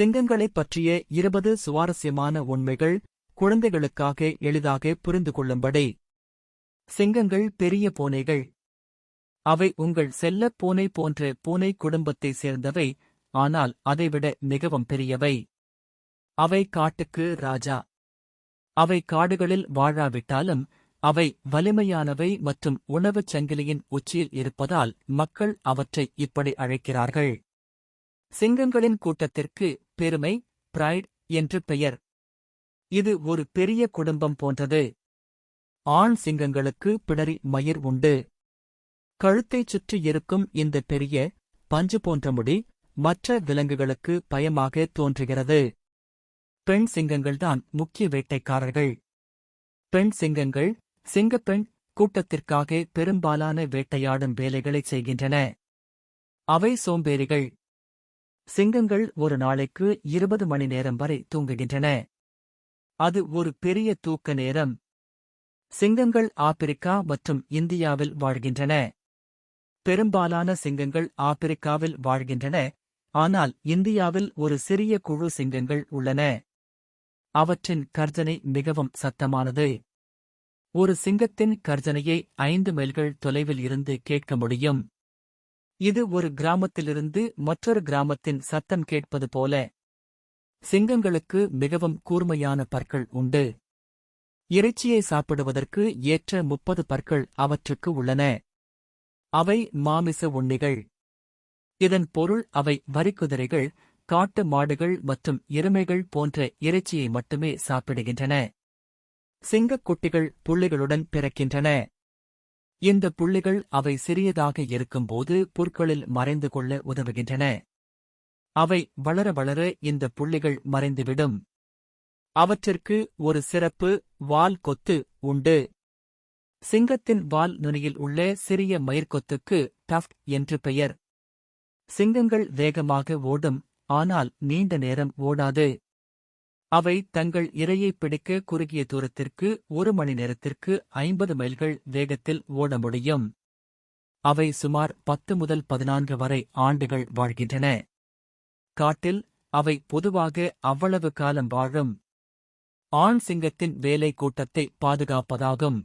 சிங்கங்களைப் பற்றிய இருபது சுவாரஸ்யமான உண்மைகள் குழந்தைகளுக்காக எளிதாக புரிந்து கொள்ளும்படி. சிங்கங்கள் பெரிய பூனைகள். அவை உங்கள் செல்லப் பூனை போன்ற பூனை குடும்பத்தைச் சேர்ந்தவை ஆனால் அதைவிட மிகவும் பெரியவை. அவை காட்டுக்கு ராஜா. அவை காடுகளில் வாழாவிட்டாலும் அவை வலிமையானவை மற்றும் உணவுச் சங்கிலியின் உச்சியில் இருப்பதால் மக்கள் அவற்றை இப்படி அழைக்கிறார்கள். சிங்கங்களின் கூட்டத்திற்கு பெருமை பிரைட் என்று பெயர். இது ஒரு பெரிய குடும்பம் போன்றது. ஆண் சிங்கங்களுக்கு பிடரி மயிர் உண்டு. கழுத்தைச் சுற்றி இருக்கும் இந்த பெரிய பஞ்சு போன்ற முடி மற்ற விலங்குகளுக்கு பயமாக தோன்றுகிறது. பெண் சிங்கங்கள்தான் முக்கிய வேட்டைக்காரர்கள். பெண் சிங்கங்கள் சிங்கப்பெண் கூட்டத்திற்காக பெரும்பாலான வேட்டையாடும் வேலைகளைச் செய்கின்றன. அவை சோம்பேறிகள். சிங்கங்கள் ஒரு நாளைக்கு இருபது மணி நேரம் வரை தூங்குகின்றன. அது ஒரு பெரிய தூக்க நேரம். சிங்கங்கள் ஆப்பிரிக்கா மற்றும் இந்தியாவில் வாழ்கின்றன. பெரும்பாலான சிங்கங்கள் ஆப்பிரிக்காவில் வாழ்கின்றன. ஆனால் இந்தியாவில் ஒரு சிறிய குழு சிங்கங்கள் உள்ளன. அவற்றின் கர்ஜனை மிகவும் சத்தமானது. ஒரு சிங்கத்தின் கர்ஜனையை ஐந்து மைல்கள் தொலைவில் இருந்து கேட்க முடியும். இது ஒரு கிராமத்திலிருந்து மற்றொரு கிராமத்தின் சத்தம் கேட்பது போல. சிங்கங்களுக்கு மிகவும் கூர்மையான பற்கள் உண்டு. இறைச்சியை சாப்பிடுவதற்கு ஏற்ற முப்பது பற்கள் அவற்றுக்கு உள்ளன. அவை மாமிச உண்ணிகள். இதன் பொருள் அவை வரிக்குதிரைகள் காட்டு மாடுகள் மற்றும் எருமைகள் போன்ற இறைச்சியை மட்டுமே சாப்பிடுகின்றன. சிங்கக் குட்டிகள் புள்ளிகளுடன் பிறக்கின்றன. இந்த புள்ளிகள் அவை சிறியதாக இருக்கும்போது புற்களில் மறைந்து கொள்ள உதவுகின்றன. அவை வளர வளர இந்த புள்ளிகள் மறைந்துவிடும். அவற்றிற்கு ஒரு சிறப்பு வால் கொத்து உண்டு. சிங்கத்தின் வால் நுனியில் உள்ள சிறிய மயிர்கொத்துக்கு டஃப்ட் என்று பெயர். சிங்கங்கள் வேகமாக ஓடும் ஆனால் நீண்ட நேரம் ஓடாது. அவை தங்கள் இரையை பிடிக்க குறுகிய தூரத்திற்கு ஒரு மணி நேரத்திற்கு ஐம்பது மைல்கள் வேகத்தில் ஓட முடியும். அவை சுமார் பத்து முதல் பதினான்கு வரை ஆண்டுகள் வாழ்கின்றன. காட்டில் அவை பொதுவாக அவ்வளவு காலம் வாழும். ஆண் சிங்கத்தின் வேலை கூட்டத்தை பாதுகாப்பதாகும்.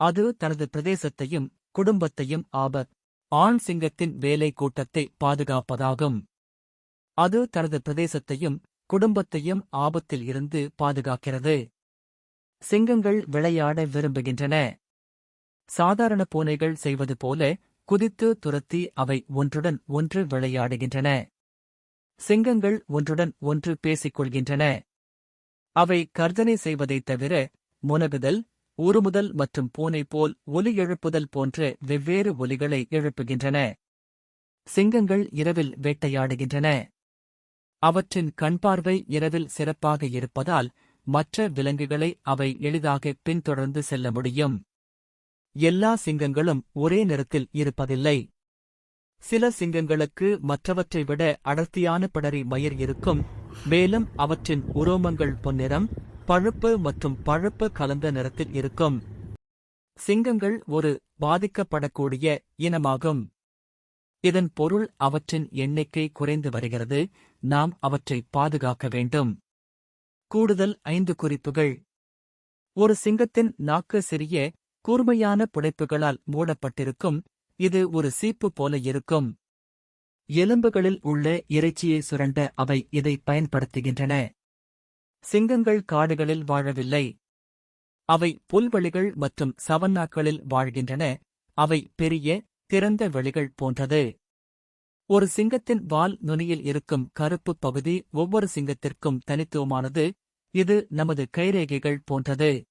அது தனது பிரதேசத்தையும் குடும்பத்தையும் ஆபத் ஆண் சிங்கத்தின் வேலை கூட்டத்தை பாதுகாப்பதாகும். அது தனது பிரதேசத்தையும் குடும்பத்தையும் ஆபத்தில் இருந்து பாதுகாக்கிறது. சிங்கங்கள் விளையாட விரும்புகின்றன. சாதாரண பூனைகள் செய்வது போல குதித்து துரத்தி அவை ஒன்றுடன் ஒன்று விளையாடுகின்றன. சிங்கங்கள் ஒன்றுடன் ஒன்று பேசிக் கொள்கின்றன அவை கர்ஜனை செய்வதைத் தவிர முனகுதல் உருமுதல் மற்றும் பூனை போல் ஒலி எழுப்புதல் போன்ற வெவ்வேறு ஒலிகளை எழுப்புகின்றன. சிங்கங்கள் இரவில் வேட்டையாடுகின்றன. அவற்றின் கண்பார்வை இரவில் சிறப்பாக இருப்பதால் மற்ற விலங்குகளை அவை எளிதாக பின்தொடர்ந்து செல்ல முடியும். எல்லா சிங்கங்களும் ஒரே நிறத்தில் இருப்பதில்லை. சில சிங்கங்களுக்கு மற்றவற்றை விட அடர்த்தியான பிடரி மயிர் இருக்கும். மேலும் அவற்றின் உரோமங்கள் பொன்னிறம் பழுப்பு மற்றும் பழுப்பு கலந்த நிறத்தில் இருக்கும். சிங்கங்கள் ஒரு பாதிக்கப்படக்கூடிய இனமாகும். இதன் பொருள் அவற்றின் எண்ணிக்கை குறைந்து வருகிறது. நாம் அவற்றை பாதுகாக்க வேண்டும். கூடுதல் ஐந்து குறிப்புகள். ஒரு சிங்கத்தின் நாக்கு சிறிய கூர்மையான புடைப்புகளால் மூடப்பட்டிருக்கும். இது ஒரு சீப்பு போல இருக்கும். எலும்புகளில் உள்ள இறைச்சியை சுரண்ட அவை இதை பயன்படுத்துகின்றன. சிங்கங்கள் காடுகளில் வாழவில்லை. அவை புல்வெளிகள் மற்றும் சவன்னாக்களில் வாழ்கின்றன. அவை பெரிய திறந்த வெளிகள் போன்றது. ஒரு சிங்கத்தின் வால் நுனியில் இருக்கும் கருப்பு பகுதி ஒவ்வொரு சிங்கத்திற்கும் தனித்துவமானது. இது நமது கைரேகைகள் போன்றது.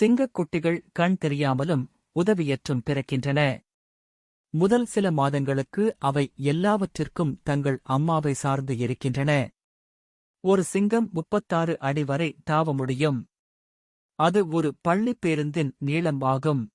சிங்கக் குட்டிகள் கண் தெரியாமலும் உதவியற்றும் பிறக்கின்றன. முதல் சில மாதங்களுக்கு அவை எல்லாவற்றிற்கும் தங்கள் அம்மாவை சார்ந்து இருக்கின்றன. ஒரு சிங்கம் முப்பத்தாறு அடி வரை தாவ முடியும். அது ஒரு பள்ளிப் பேருந்தின் நீளம் ஆகும்